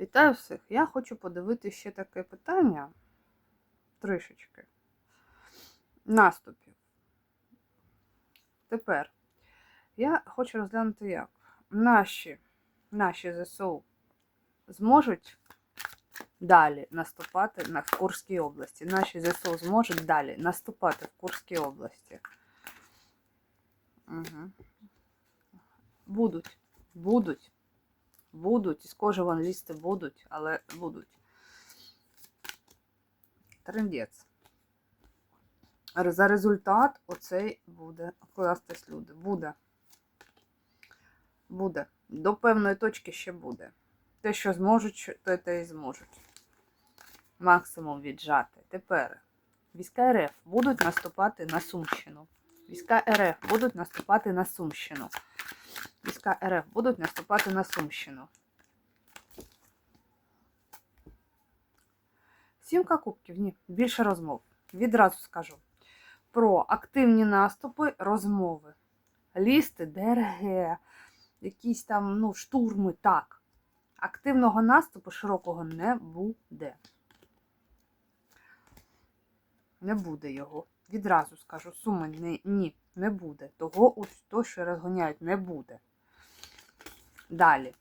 Вітаю всіх! Я хочу подивити ще таке питання трішечки наступів. Тепер я хочу розглянути, як наші, наші ЗСУ зможуть далі наступати на Курській області. Наші ЗСУ зможуть далі наступати в Курській області. Угу. Будуть, будуть. Будуть, із кожи вон лізти будуть, але будуть. Трендець. За результат оцей буде кластись люди. Буде. Буде. До певної точки ще буде. Те, що зможуть, то те і зможуть. Максимум віджати. Тепер війська РФ будуть наступати на Сумщину. Війська РФ будуть наступати на Сумщину. Війська РФ будуть наступати на Сумщину. Сімка кубків, ні, більше розмов. Відразу скажу. Про активні наступи, розмови. Лісти, ДРГ, якісь там ну, штурми, так. Активного наступу широкого не буде. Не буде його. Відразу скажу, суми не, ні, не буде. Того, то, що розгоняють, не буде. Далі.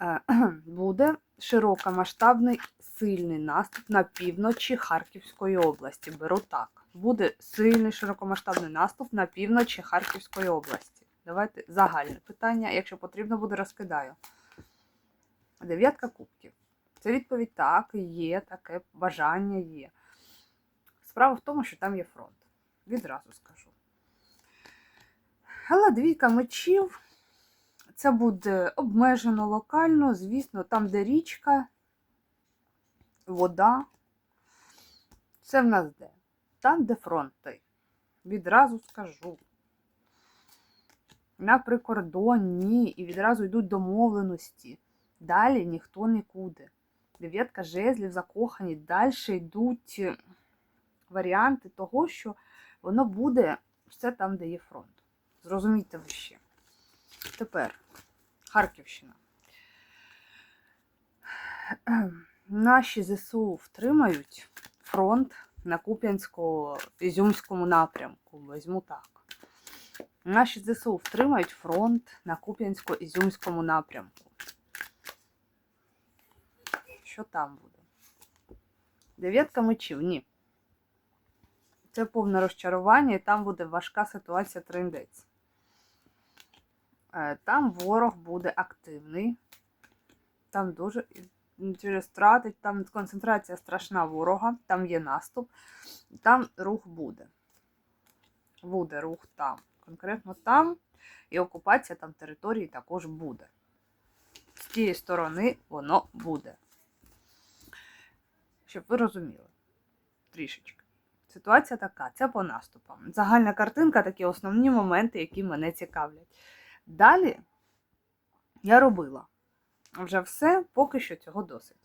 Е, Буде широкомасштабний сильний наступ на півночі Харківської області. Беру так. Буде сильний широкомасштабний наступ на півночі Харківської області. Давайте загальне питання. Якщо потрібно буде, розкидаю. Дев'ятка кубків. Це відповідь так, є таке бажання є. Справа в тому, що там є фронт. Відразу скажу. Але двійка мечів це буде обмежено локально, звісно, там, де річка, вода. Це в нас де? Там, де фронти. Відразу скажу. На прикордонні і відразу йдуть домовленості. Далі ніхто нікуди. Дев'ятка жезлів закохані. Далі йдуть варіанти того, що воно буде все там, де є фронт. Зрозумійте ви ще. Тепер Харківщина. Наші ЗСУ втримають фронт на Куп'янсько-Ізюмському напрямку. Візьму так. Наші ЗСУ втримають фронт на Куп'янсько-Ізюмському напрямку. Що там буде? Дев'ятка мечів, ні. Це повне розчарування, і там буде важка ситуація трендець. Е, Там ворог буде активний. Там дуже через втрати, там концентрація страшна ворога, там є наступ, там рух буде. Буде рух там. Конкретно там. І окупація там території також буде. З тієї сторони воно буде. Щоб ви розуміли. Трішечки. Ситуація така, це по наступам. Загальна картинка, такі основні моменти, які мене цікавлять. Далі я робила вже все, поки що цього досить.